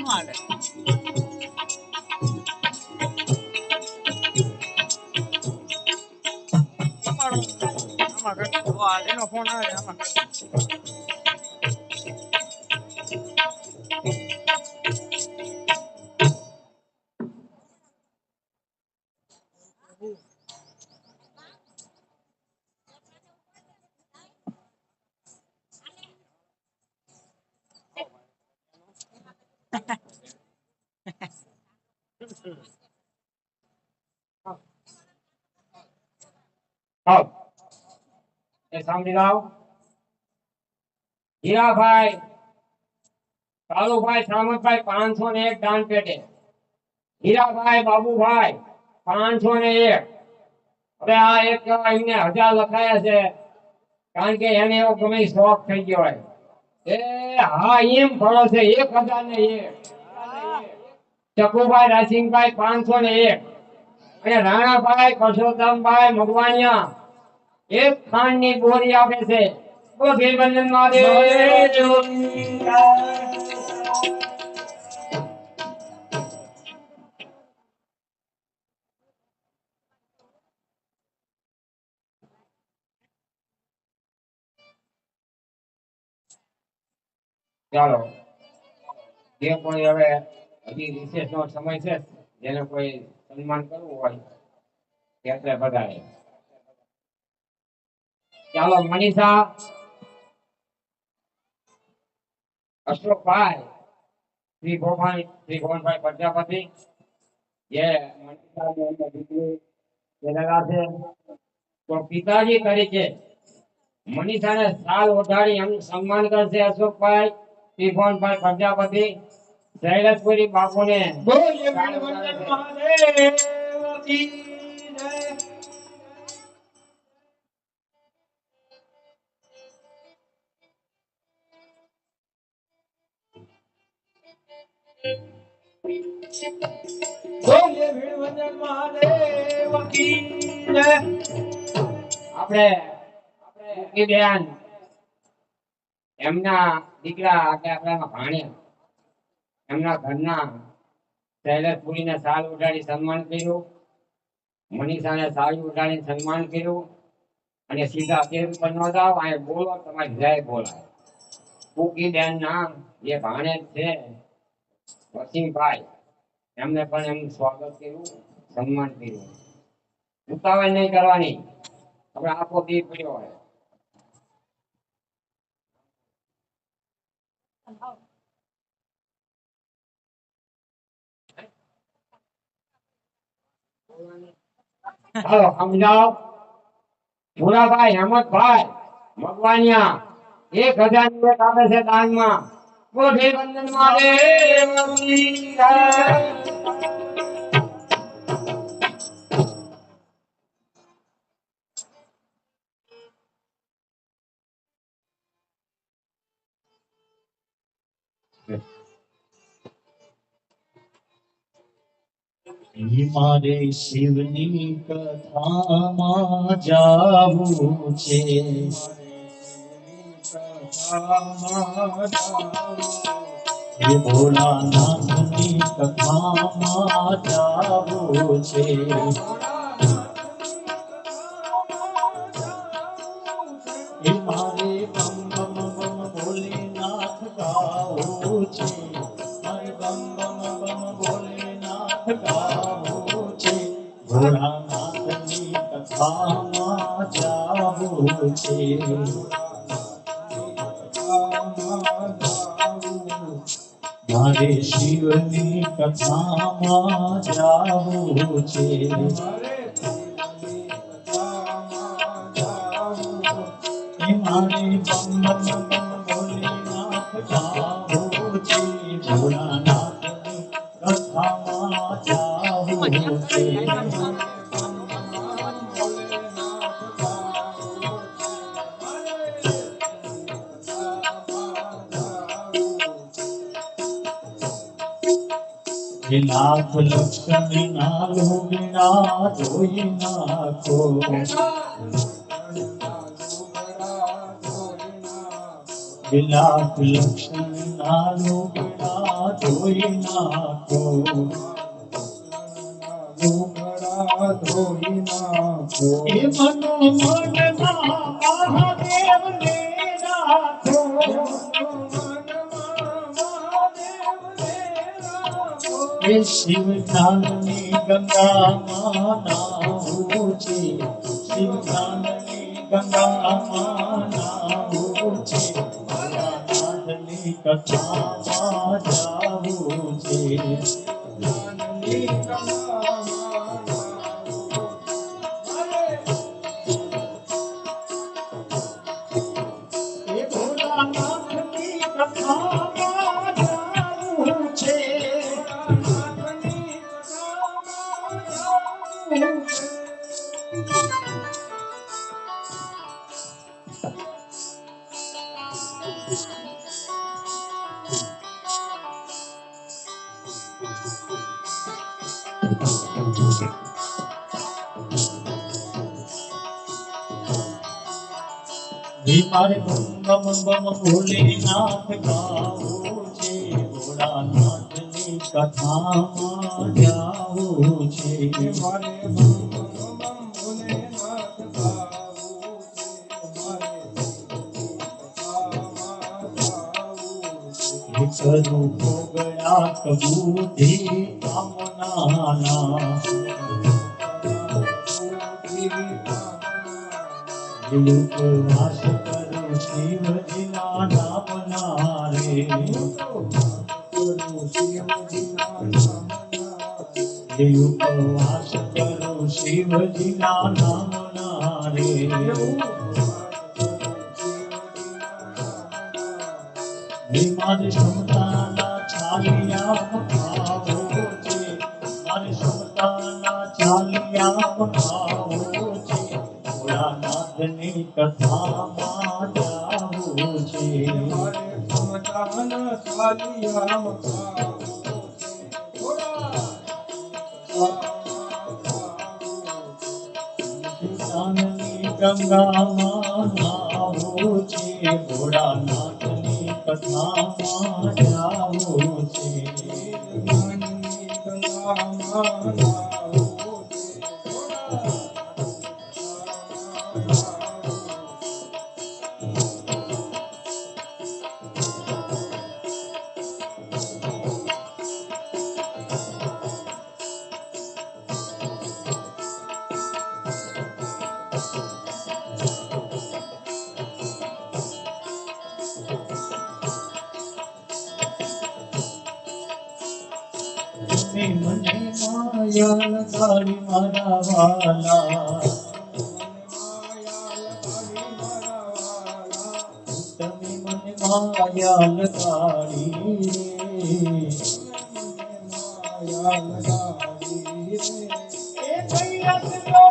ન હાલે તમારો આમાં આ એનો ફોન આવે આમાં એ સાંભળી લાવ હીરાભાઈ કાલુભાઈ સામતભાઈ પાંચસો ને એક દાન પેટે હીરાભાઈ બાબુભાઈ પાંચસો ને એક હવે આ એક એમને હજાર લખાયા છે કારણ કે એને એવો ગમે ઈ શોખ થઈ ગયો હોય એ હા એમ ફળો છે એક હજાર ને એક ચકુભાઈ રાસિંગભાઈ પાંચસો ને એક અને રાણાભાઈ પરસોત્તમભાઈ મગવાણિયા એક ખાંડની ગોરી આપે છે. મહાદેવ, ચાલો. જે કોઈ હવે હજી રિસેસ નો સમય છે, જેને કોઈ સન્માન કરવું હોય એટલે બધાએ ચાલો મનીષા. અશોકભાઈ શ્રી ભોભાઈ શ્રી ભવનભાઈ પ્રજાપતિ. જે મનીષા તો પિતાજી તરીકે મનીષાને સાલ ઓઢાડી એમનું સન્માન કરશે અશોકભાઈ ત્રિભુવનભાઈ પ્રજાપતિ. શૈલેષપુરી બાપુને બોલીએ મહાદેવ મનીષાને સાડી ઉડાડી સન્માન કર્યું. અને સીધા તેર ઉપર નો જાઓ અહીંયા બોલો, તમારી જય બોલાય. કુકી બેન ના જે ભાણે છે. વસીમભાઈ. એમને પણ એમનું સ્વાગત કર્યું. સન્માન કર્યું ઉતાવળ નહીં કરવાની. આપણે આખો દી પડ્યો હોય. હાલો, સમજાવો? ભૂરાભાઈ હેમંતભાઈ મગવાનિયા એક હજાર એક આપે છે દાનમાં. કોઠી બંધન મારે શિવની કથામાં જાવું છે. હે ભોળાનાથની કથામાં જાવું છે. મારે શિવની કથામાં જાવું છે. લાખ લક્ષ્મી ના લોગના જોઈ નાખો લાખ લક્ષ્મી ના લોગના ધોઈ નાખો ધોઈ નાખો એ મનો મનમાં એ શિવ જ્ઞાનની ગંગામાં નાવું છે શિવ જ્ઞાનની ગંગામાં નાવું છે કથામાં જાવું છે એ બમ બમ ભોલેનાથ ગાવું છે ભોળાનાથની કથામાં જાવું છે મારે બમ બમ ભોલેનાથ ગાવું છે કરું ભોગળા કબૂધે કામનાના ઉપવાસ કરો શિવજીના નામના રે હે ઉપવાસ કરો શિવજીના નામના રે મારી ક્ષમતાના ચાલ્યા ખાવો છે મારી ક્ષમતાના ચાલ્યા ખાવો ગંગામાં નાવું છે ભોળાનાથની કથામાં જાવું છે તમે વાલા તમે મને માયા લગાડી એ કૈલાસનો નાથ મારો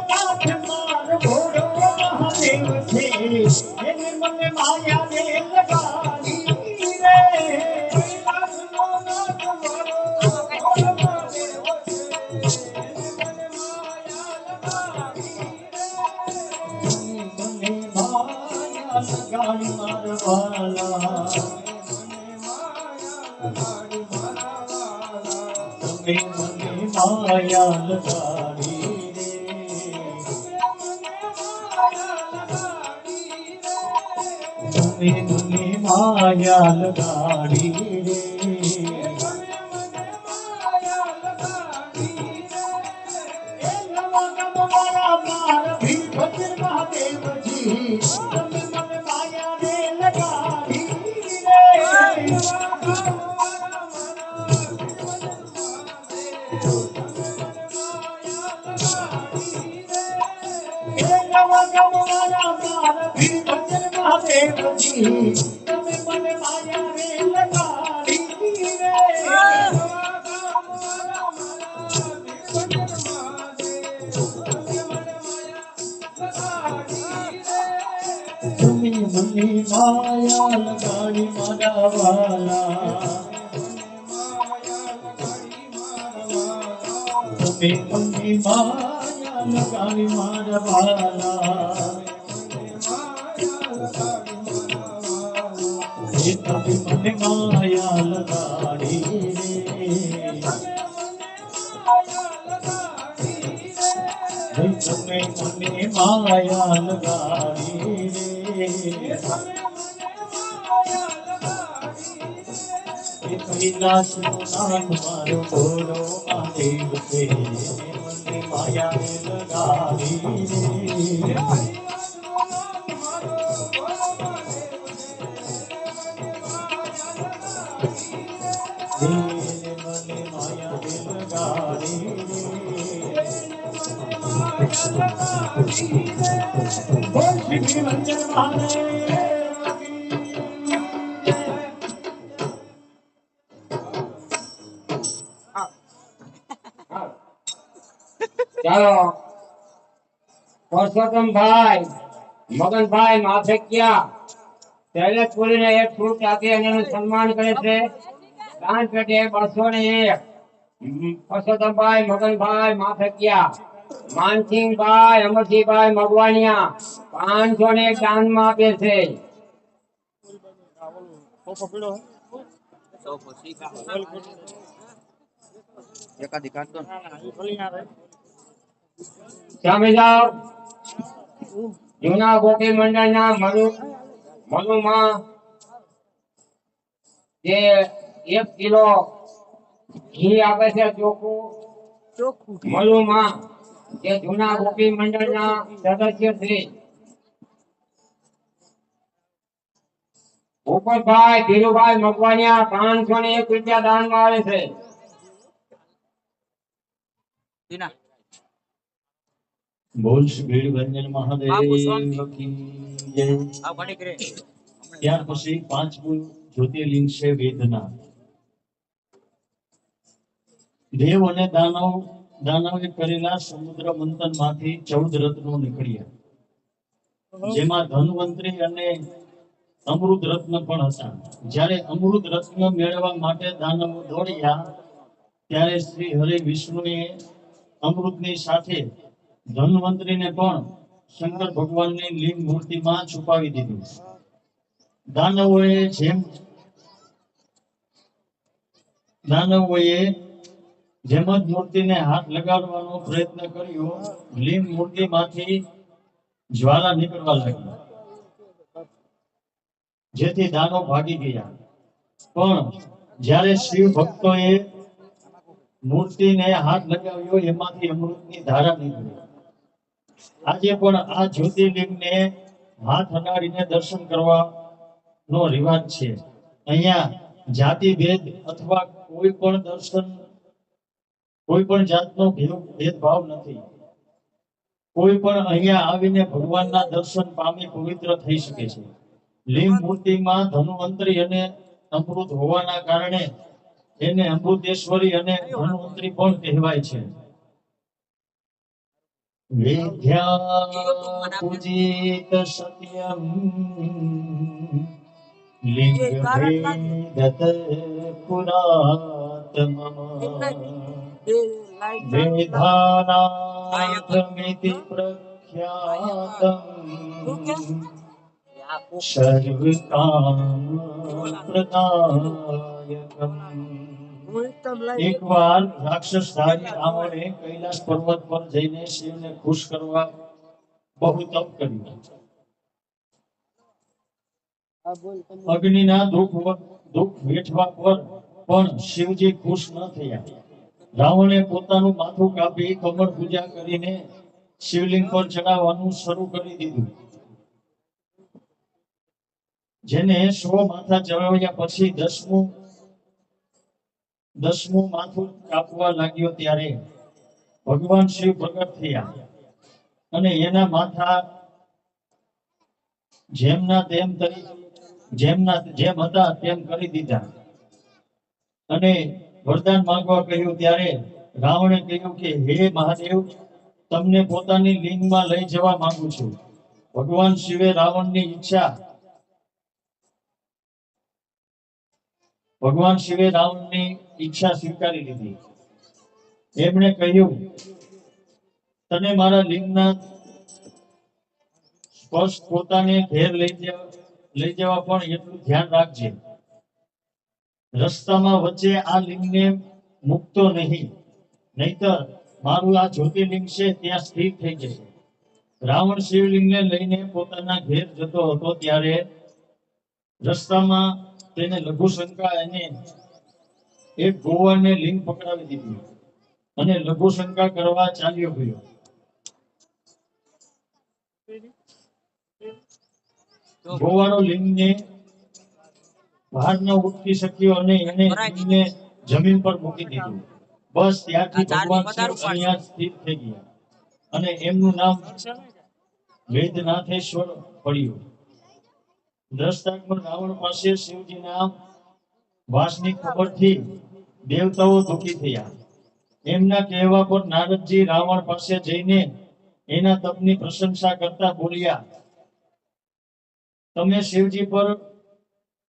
માયા લગાડી રે મહાદેવજી તમે મને માયા રે લગાડી રે એ નવા ગમ મારા મારા ભીખચર મહાદેવજી તમે મને માયા રે લગાડી રે તમે મને માયા લગાડી મારા વાલા તમે મને માયા લગાડી મારા વાલા માયા લગાડી રે તમે મને માયા લગાડી રે એ કૈલાસનું મારો ચાલો પરસોત્તમભાઈ મગનભાઈ માફેકિયા શૈલેષપુરીને એક ફ્રૂટ આપી અને એનું સન્માન કરે છે દાન પેટે બસો ને એક હમ, પરસોત્તમભાઈ મગનભાઈ માફેકિયા માનસિંહભાઈ અમરસિંહભાઈ મગવાનિયા પાંચસો ને એક દાનમાં આપે છે ને. ના. સામે જાઓ જૂના ગોપી મંડળના મનુ મનુમાં જે એક કિલો ઘી આપે છે ચોખ્ખું મનુમાં જે જૂના ગોપી મંડળના સદસ્ય શ્રી ભૂપતભાઈ ધીરુભાઈ મકવાનિયા પાંચસો ને એક રૂપિયા દાનમાં આવે છે. બોલ મહાદેવ ઘડી કરે. ત્યાર પછી પાંચમું જ્યોતિર્લિંગ છે વેદના. દેવ અને દાનવ દાનવે કરેલા સમુદ્ર મંથનમાંથી ચૌદ રત્નો નીકળ્યા. જેમાં ધનવંતરી અને અમૃત રત્ન પણ હતા. જ્યારે અમૃત રત્ન મેળવવા માટે દાનવ દોડ્યા ત્યારે શ્રી હરે વિષ્ણુએ અમૃતની સાથે ધનવંતરીને પણ શંકર ભગવાનની લિંગ મૂર્તિમાં છુપાવી દીધું. દાનવોએ જેમ દાનવોએ જેમ જ મૂર્તિને હાથ લગાડવાનો પ્રયત્ન કર્યો લિંગ મૂર્તિમાંથી જ્વાલા નીકળવા લાગી જેથી દાનો ભાગી ગયા. પણ જ્યારે શિવ ભક્તોએ મૂર્તિને હાથ લગાવ્યો, એમાંથી અમૃતની ધારા નીકળી. આજે પણ આ જ્યોતિર્લિંગને હાથ અડાડીને દર્શન કરવા નો રિવાજ છે. અહીંયા જાતિ ભેદ અથવા કોઈ પણ દર્શન કોઈ પણ જાતનો ભેદભાવ નથી. કોઈ પણ અહીંયા આવીને ભગવાનના દર્શન પામી પવિત્ર થઈ શકે છે. લિંગ મૂર્તિમાં ધન્વંતરી અને અમૃત હોવાના કારણે એને અમૃતેશ્વરી અને ધન્વંતરી પણ કહેવાય છે. વિદ્યા પૂજિત સત્યમ લિંગ ભેદત પુરાતમમ વેદાનાથમિતિ પ્રખ્યાતમ કૈલાસ પર્વત પર જઈને શિવને ખુશ કરવા બહુ તપ કર્યું અગ્નિના દુઃખ દુઃખ વેઠવા પર પણ શિવજી ખુશ ન થયા. રાવણે પોતાનું માથું કાપી કમળ પૂજા કરીને શિવલિંગ પર ચડાવવાનું શરૂ કરી દીધું. જેને સો માથા ચડાવ્યા પછી દસમું દસમું માથું કાપવા લાગ્યો ત્યારે ભગવાન શિવ પ્રગટ થયા અને એના માથા જેમના તેમ જેમના જેમ હતા તેમ કરી દીધા. અને વરદાન માંગવા કહ્યું ત્યારે રાવણે કહ્યું કે, હે મહાદેવ, તમને પોતાની લિંગમાં લઈ જવા માંગુ છું. ભગવાન શિવે રાવણની ઈચ્છા. ભગવાન શિવે રાવણની ઈચ્છા સ્વીકારી લીધી. એમણે કહ્યું, તને મારા લિંગના સ્પર્શ પોતાને ઘેર લઈ જવા લઈ જવા પણ એટલું ધ્યાન રાખજે. રસ્તામાં વચ્ચે આ લિંગને મૂકતો નહીં. નહીતર મારું આ જ્યોતિર્લિંગ છે, ત્યાં સ્થિર થઈ જશે. રાવણ શિવલિંગને લઈને પોતાના ઘેર જતો હતો ત્યારે રસ્તામાં તેને લઘુશંકા એને એક ગોવાને લિંગ પકડાવી દીધી અને લઘુશંકા કરવા ચાલ્યો ગયો. ગોવાળો લિંગને બહાર ન ઉઠી શક્યો અને એને લિંગને જમીન પર મૂકી દીધું. બસ ત્યારથી ભગવાન અહીંયા સ્થિર થઈ ગયા. અને એમનું નામ વેદનાથેશ્વર પડ્યું. દ્રષ્ટાંતમાં રાવણ પાસે શિવજીના વાસની ખબરથી દેવતાઓ દુઃખી થયા. એમના કહેવા પર નારદજી રાવણ પાસે જઈને એના તપની પ્રશંસા કરતા બોલ્યા તમે શિવજી પર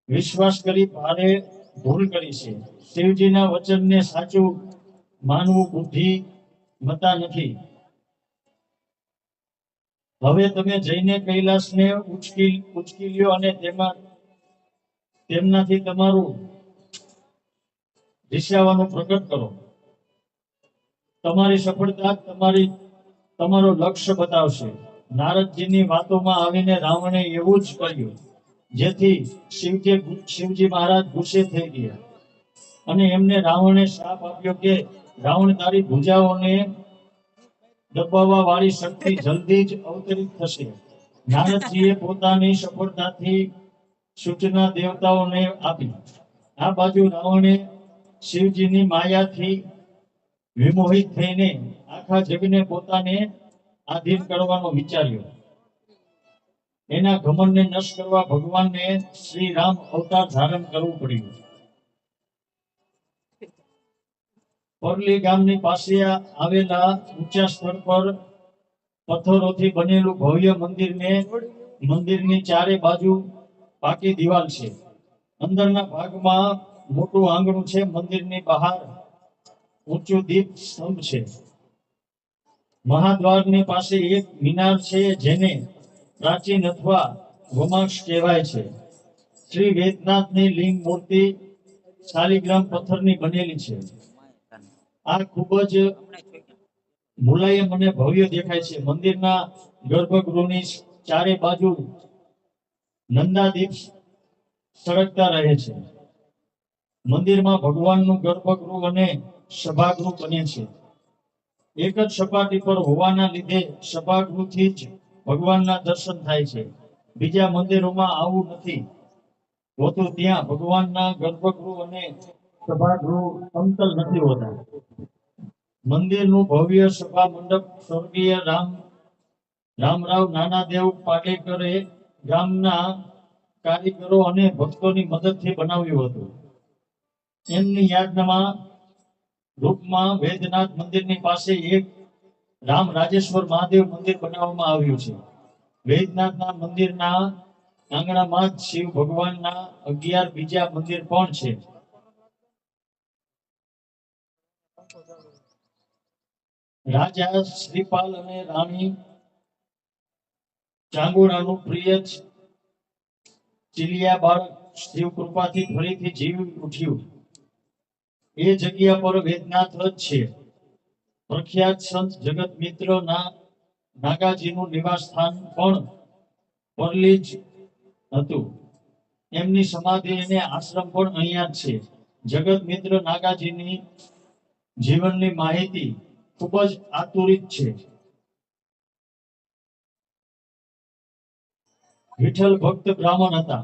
વિશ્વાસ કરી ભારે ભૂલ કરી છે. શિવજીના વચનને સાચું માનવું બુદ્ધિ મતા નથી. હવે તમે જઈને કૈલાસને ઉચકી ઉચકી લ્યો અને તેમાં, તેમનાથી તમારું રિસાવાનું પ્રગટ કરો. તમારી સફળતા તમારી, તમારું લક્ષ્ય બતાવશે. નારદજીની વાતોમાં આવીને રાવણે એવું જ કર્યું. જેથી શિવજી શિવજી મહારાજ ગુસ્સે થઈ ગયા. અને એમને રાવણે શાપ આપ્યો કે, રાવણ, તારી ભૂજાઓને દબાવવા વાળી શક્તિ જલ્દી જ અવતરિત થશે. નારદજીએ પોતાની સફળતાથી સૂચના દેવતાઓને આપી. આ બાજુ રાવણે શિવજીની માયાથી વિમોહિત થઈને આખા જગને પોતાને આધીન કરવાનો વિચાર્યો. એના ઘમંડને નષ્ટ કરવા ભગવાનને શ્રી રામ અવતાર ધારણ કરવું પડ્યું. પરલી ગામની પાસે આવેલા ઊંચા સ્થળ પર પથ્થરોથી બનેલું ભવ્ય મંદિરને, મંદિરની ચારે બાજુ પાકી દિવાલ છે. અંદરના ભાગમાં મોટું આંગણું છે, મંદિરની બહાર ઊંચું દીપ સ્તંભ છે. મહાદ્વારની પાસે એક મિનાર છે જેને પ્રાચીન અથવા ગોમાંસ કહેવાય છે. શ્રી વેદનાથની લિંગ મૂર્તિ શાલિગ્રામ પથ્થરની બનેલી છે. આ ખૂબ જ મુલાયમ અને ભવ્ય દેખાય છે. મંદિરના ગર્ભગૃહની ચારે બાજુ નંદાદીપ સળગતા રહે છે. મંદિરમાં ભગવાનનું ગર્ભગૃહ અને સભાગૃહ બને છે. એક જ સપાટી પર હોવાના લીધે સભાગૃહથી જ ભગવાનના દર્શન થાય છે. બીજા મંદિરોમાં આવું નથી. હોતું ત્યાં ભગવાનના ગર્ભગૃહ અને સભાગૃહ સમતલ નથી હોતા. મંદિરનું ભવ્ય સભા મંડપ સ્વર્ગીય રામ, રામરાવ નાનાદેવ પાટેકરે ગામના કારીગરો અને ભક્તોની મદદથી બનાવ્યું હતું. એમની યાદમાં રૂપમાં વેદનાથ મંદિરની પાસે એક રામ રાજેશ્વર મહાદેવ મંદિર બનાવવામાં આવ્યું છે. વેદનાથના મંદિરના આંગણામાં શિવ ભગવાનના અગિયાર બીજા મંદિર પણ છે. રાજા શ્રીપાલ અને રાણી ચાંગુરાનું પ્રિય ચીલિયા બાળક શિવ કૃપાથી ફરીથી જીવી ઉઠ્યું. એ જગ્યા પર વેદનાથ જ છે. પ્રખ્યાત સંત જગત મિત્ર ના નાગાજીનું નિવાસ સ્થાન પણ પરલી જ હતું. એમની સમાધિ અને આશ્રમ પણ અહીંયા છે. જગત મિત્ર નાગાજીની જીવનની માહિતી ખૂબ જ આતુરિત છે. વિઠ્ઠલ ભક્ત બ્રાહ્મણ હતા.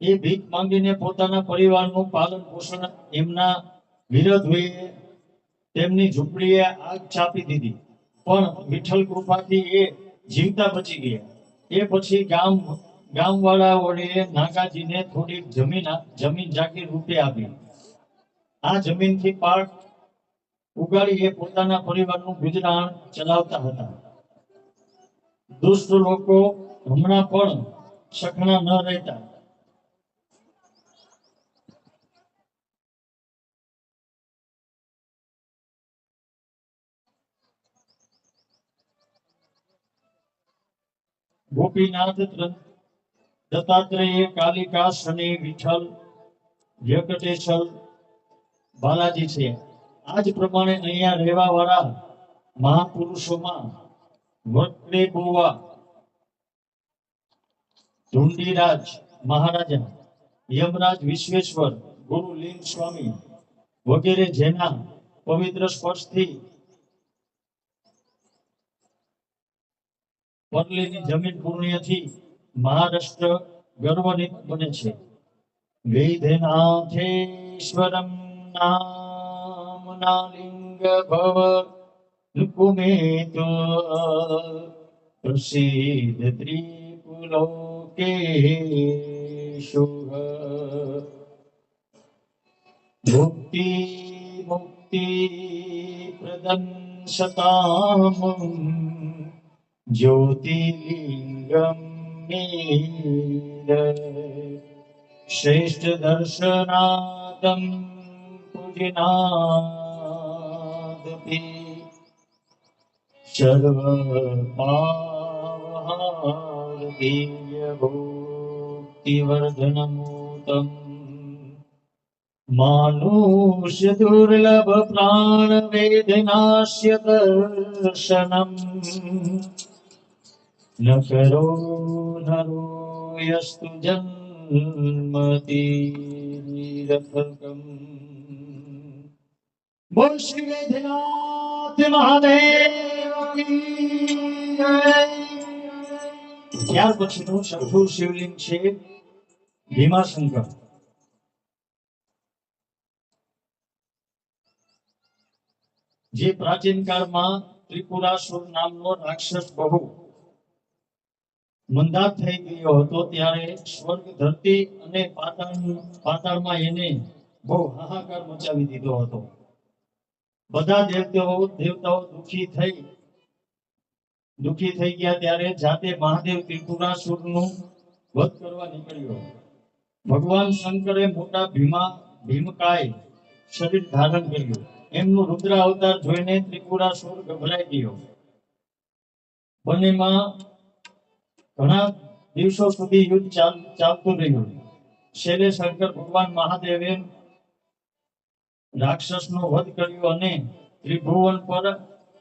એ ભીખ માંગીને પોતાના પરિવારનું પાલન પોષણ એમના વિરોધીએ તેમની ઝૂંપડીએ આગ ચાપી દીધી. પણ વિઠ્ઠલ કૃપાથી એ જીવતા બચી ગયા. એ પછી ગામ, ગામવાળાઓએ નાગાજીને થોડીક જમીન જમીન જાગીર રૂપે આપી. આ જમીનથી પાક ઉગાડી એ પોતાના પરિવારનું ગુજરાન ચલાવતા હતા. દુષ્ટ લોકો હમણાં પણ સખણા ન રહેતા. ગોપીનાથ ત્ર- દત્તાત્રેય કાલિકા શનિ વિઠ્ઠલ વ્યકટેશ્વર બાલાજી છે. આ પ્રમાણે અહીંયા રહેવા વાળા મહાપુરુષોમાં વક્રે બોવા ધુંડીરાજ મહારાજા, યમરાજ વિશ્વેશ્વર, ગુરુ લીન સ્વામી વગેરે જેના પવિત્ર સ્પર્શથી પરલીની જમીન પુણ્યથી મહારાષ્ટ્ર ગર્વનિત બને છે. વેદનાથેશ્વરમ નામના લિંગ ભવ કુમેતુ પ્રસિદ્ધ ત્રિપુલોકેશુ. મુક્તિ મુક્તિ પ્રદમ સતામ જ્યોતિલિંગમ શ્રેષ્ઠ દર્શનાદમ પૂજનાદપી. સર્વ પાવહાર માનુષ દુર્લભ પ્રાણ વેદનાસ્ય દર્શનમ ન કરો નરો યસ્તુ મહાદેવ ત્યાર પછીનું ચોથું શિવલિંગ છે ભીમાશંકર જે પ્રાચીન કાળમાં ત્રિપુરાસુર નામનો રાક્ષસ બહુ મંદાત થઈ ગયો હતો ત્યારે સ્વર્ગ ધરતી અને પાતાળ, પાતાળમાં એને બહુ હાહાકાર મચાવી દીધો હતો. બધા દેવતાઓ દેવતાઓ દુખી થઈ દુખી થઈ ગયા ત્યારે જાતે મહાદેવ ત્રિપુરાસુરનું વધ કરવા નીકળ્યો. ભગવાન શંકરે મોટા ભીમા ભીમકાય શરીર ધારણ કર્યું. એમનું રુદ્ર અવતાર જોઈને ત્રિપુરાસુર ગભરાઈ ગયો. બંનેમાં ઘણા દિવસો સુધી યુદ્ધ ચાલતું રહ્યું. છેલ્લે શંકર ભગવાન મહાદેવે રાક્ષસનો વધ કર્યો અને ત્રિભુવન પર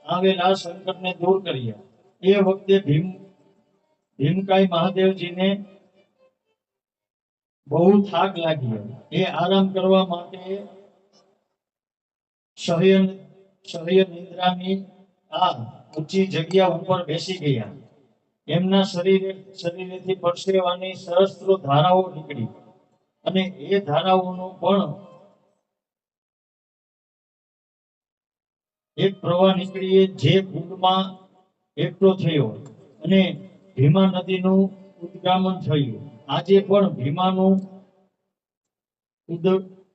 આવેલા સંકટને દૂર કર્યા. એ વખતે ભીમ, ભીમકાઈ મહાદેવજીને બહુ થાક લાગ્યો. એ આરામ કરવા માટે સહય શયન નિદ્રાની આ ઊંચી જગ્યા ઉપર બેસી ગયા. એમના શરીરે, શરીરેથી પરસેવાની સહસ્ત્રો ધારાઓ નીકળી. અને એ ધારાઓનો પણ એક પ્રવાહ નીકળી જે કુંડમાં એકઠો થયો અને ભીમા નદીનું ઉદ્ગામન થયું. આજે પણ ભીમાનું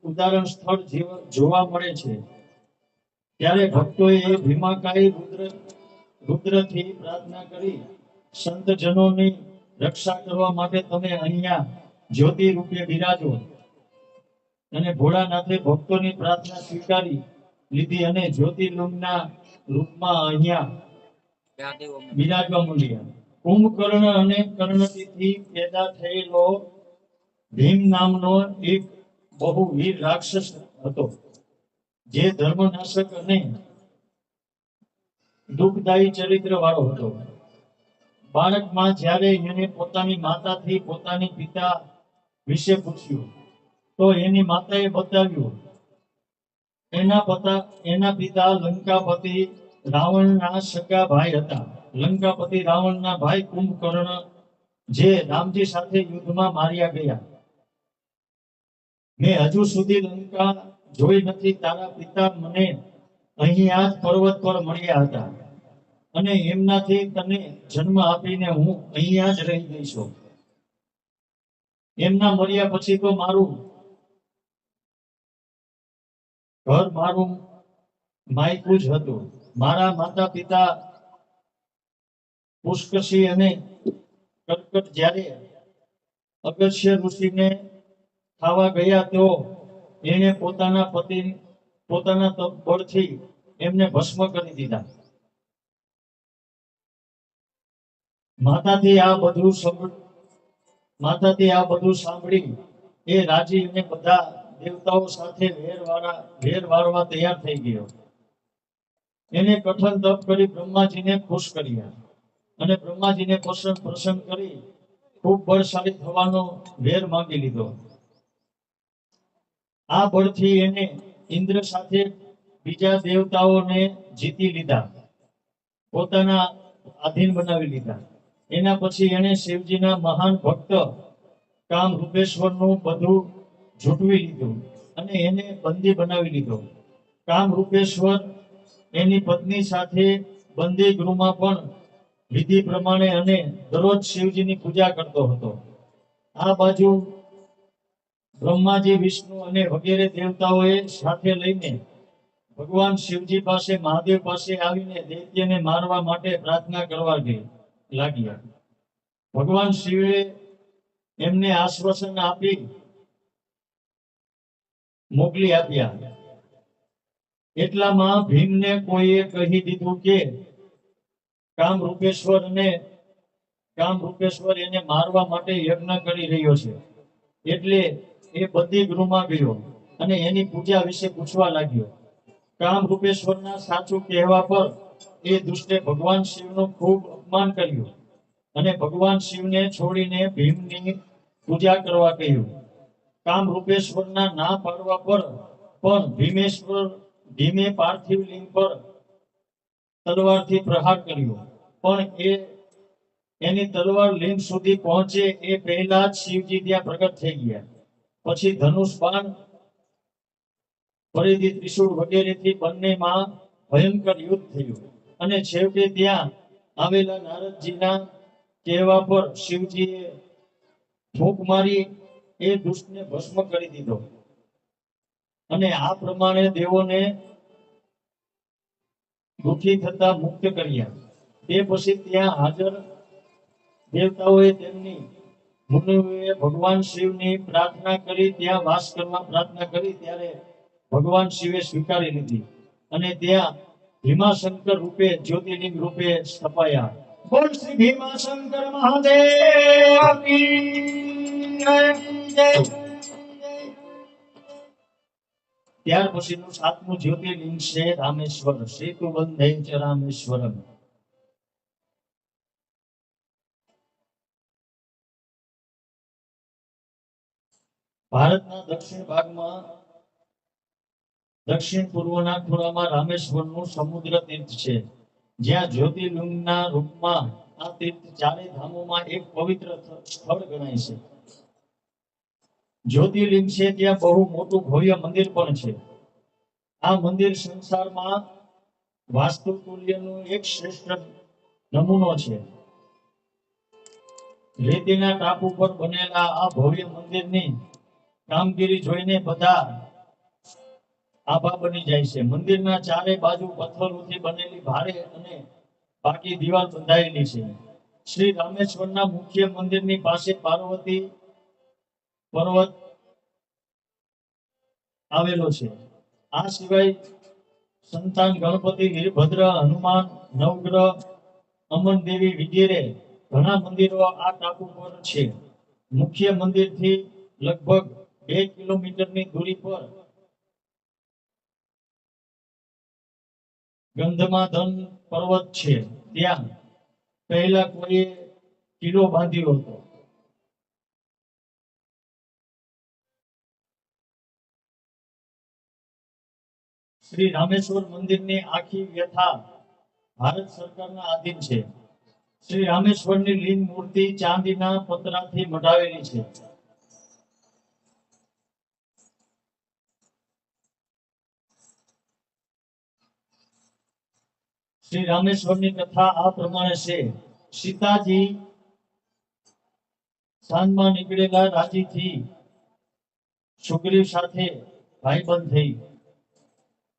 ઉદાહરણ સ્થળ જોવા મળે છે. ત્યારે ભક્તોએ ભીમાકાય રુદ્ર, રુદ્રથી પ્રાર્થના કરી. સંતજનોની રક્ષા કરવા માટે તમે અહીંયા જ્યોતિ રૂપે બિરાજો. અને ભોળાનાથે ભક્તોની પ્રાર્થના સ્વીકારી લીધી અને જ્યોતિર્લિંગના રૂપમાં અહીંયા બિરાજવા મળ્યા કુંભકર્ણ અને કર્ણથી પેદા થયેલો ભીમ નામનો એક બહુ વીર રાક્ષસ હતો, જે ધર્મનાશક અને દુઃખદાયી ચરિત્ર વાળો હતો. બાળકમાં જ્યારે એને પોતાની માતાથી પોતાની પિતા વિશે પૂછ્યું, તો એની માતાએ બતાવ્યું, એના પતા, એના પિતા લંકાપતિ રાવણના સગા ભાઈ હતા. લંકાપતિ રાવણના ભાઈ કુંભકર્ણ જે રામજી સાથે યુદ્ધમાં માર્યા ગયા. મેં હજુ સુધી લંકા જોઈ નથી. તારા પિતા મને અહીંયા જ પર્વત પર મળ્યા હતા. અને એમનાથી તને જન્મ આપીને હું અહીંયા જ રહી ગઈ છું. એમના મર્યા પછી તો મારું ઘર મારું માયકું જ હતું. મારા માતા પિતા પુષ્કશી અને કટકટ જ્યારે અગસ્ય ઋષિને ખાવા ગયા તો એને પોતાના પતિ, પોતાના તપ બળથી એમને ભસ્મ કરી દીધા. માતાથી આ બધું માતાથી આ બધું સાંભળી એ રાજી બધા દેવતાઓ સાથે વેર વાળા વેર તૈયાર થઈ ગયો. એને કઠણ તપ કરી બ્રહ્માજીને ખુશ કર્યા. અને બ્રહ્માજીને પ્રસન્ન પ્રસન્ન કરી ખૂબ બળશાળી થવાનો વેર માંગી લીધો. આ બળથી એને ઇન્દ્ર સાથે બીજા દેવતાઓને જીતી લીધા. પોતાના આધીન બનાવી લીધા. એના પછી એને શિવજીના મહાન ભક્ત કામ રૂપેશ્વરનું બધું ઝૂંટવી લીધું અને એને બંદી બનાવી લીધો. કામ રૂપેશ્વર એની પત્ની સાથે બંદી ગૃહમાં પણ વિધિ પ્રમાણે અને દરરોજ શિવજીની પૂજા કરતો હતો. આ બાજુ બ્રહ્માજી, વિષ્ણુ અને વગેરે દેવતાઓએ સાથે લઈને ભગવાન શિવજી પાસે, મહાદેવ પાસે આવીને દૈત્યને મારવા માટે પ્રાર્થના કરવા ગઈ. લાગ્યા. ભગવાન શિવે એમને આશ્વાસન આપી મોકલી આપ્યા. એટલામાં ભીમને કોઈએ કહી દીધું કે, કામ રૂપેશ્વર ને કામ રૂપેશ્વર એને મારવા માટે યજ્ઞ કરી રહ્યો છે. એટલે એ બધી ગૃહમાં ગયો અને એની પૂજા વિશે પૂછવા લાગ્યો. કામ રૂપેશ્વરના સાચું કહેવા પર એ દુષ્ટે ભગવાન શિવનું ખૂબ અપમાન કર્યું અને ભગવાન શિવને છોડીને ભીમની પૂજા કરવા કહ્યું. કામ રૂપેશ્વરના ના પાડવા પર, પણ ભીમેશ્વર ભીમે પાર્થિવ લિંગ પર તલવારથી પ્રહાર કર્યો. પણ એ, એની તલવાર લિંગ સુધી પહોંચે એ પહેલા જ શિવજી ત્યાં પ્રગટ થઈ ગયા. પછી ધનુષ બાણ, ફરીથી ત્રિશૂળ વગેરેથી બંનેમાં ભયંકર યુદ્ધ થયું. અને છેવટે ત્યાં આવેલા નારદજીના કહેવા પર શિવજીએ ફૂંક મારી એ દુષ્ટને ભસ્મ કરી દીધો. અને આ પ્રમાણે દેવોને દુઃખી થતા મુક્ત કર્યા. તે પછી ત્યાં હાજર દેવતાઓએ તેમની મુનિઓએ ભગવાન શિવની પ્રાર્થના કરી, ત્યાં વાસ કરવા પ્રાર્થના કરી, ત્યારે ભગવાન શિવે સ્વીકારી લીધી. અને ત્યાં ભીમાશંકર રૂપે, જ્યોતિર્લિંગ રૂપે સ્થપાયા. બોલ શ્રી ભીમાશંકર મહાદેવ. ત્યાર પછીનું સાતમું જ્યોતિર્લિંગ છે રામેશ્વર. સેતુ બંધે રામેશ્વરમ. ભારતના દક્ષિણ ભાગમાં દક્ષિણ પૂર્વના ખૂણામાં રામેશ્વરનું સમુદ્ર તીર્થ છે. જ્યાં જ્યોતિર્લિંગના રૂપમાં આ તીર્થ ચારે ધામોમાં એક પવિત્ર સ્થળ ગણાય છે. જ્યોતિર્લિંગ છે ત્યાં બહુ મોટું ભવ્ય મંદિર પણ છે. આ મંદિર સંસારમાં વાસ્તુતુલ્યનું એક શ્રેષ્ઠ નમૂનો છે. રેતીના ટાપુ પર બનેલા આ ભવ્ય મંદિરની કામગીરી જોઈને બધા આભા બની જાય છે. મંદિરના ચારે બાજુ પથ્થરોથી બનેલી ભારે અને બાકી દીવાલ બંધાયેલી છે. શ્રી રામેશ્વરના મુખ્ય મંદિરની પાસે પાર્વતી પર્વત આવેલો છે. આ સિવાય સંતાન ગણપતિ, વીરભદ્ર, હનુમાન, નવગ્રહ, અમન દેવી વગેરે ઘણા મંદિરો આ ટાપુ પર છે. મુખ્ય મંદિરથી લગભગ બે કિલોમીટરની દૂરી પર ગંધમાધન પર્વત છે. ત્યાં પહેલા કોઈએ કિલ્લો બાંધ્યો હતો. શ્રી રામેશ્વર મંદિરની આખી વ્યથા ભારત સરકારના આધીન છે. શ્રી રામેશ્વરની લીન મૂર્તિ ચાંદીના પતરાથી મઢાવેલી છે. શ્રી રામેશ્વરની કથા આ પ્રમાણે છે. સીતાજી સાંજમાં નીકળેલા રાજીથી સુગ્રીવ સાથે ભાઈબંધ થઈ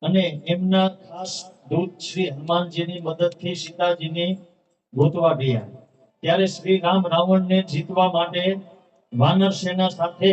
અને એમના ખાસ દૂત શ્રી હનુમાનજીની મદદથી સીતાજીને ગોતવા ગયા. ત્યારે શ્રી રામ રાવણને જીતવા માટે વાનર સેના સાથે